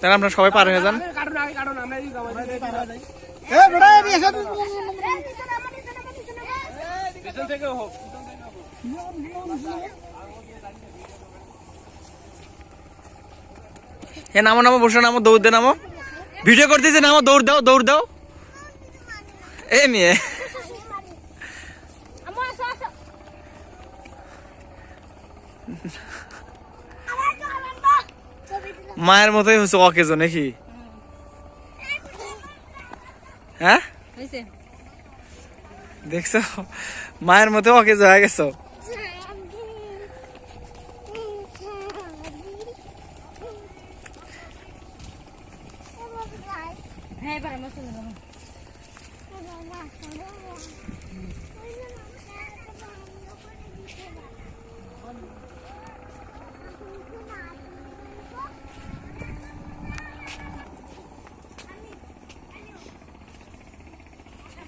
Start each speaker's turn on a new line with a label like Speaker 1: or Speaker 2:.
Speaker 1: তাহলে আমরা সবাই পার হয়ে যান। নামো নামো বসে নামো দৌড় দে নামো। ভিডিও করতেছে নামো দৌড় দাও দৌড় দাও। এ মেয়ে। মায়ের মতোই হচ্ছে অকেজো নাকি? হ্যাঁ? দেখছ? মায়ের মতো অকেজো হয়ে গেছো।
Speaker 2: হ্যাঁ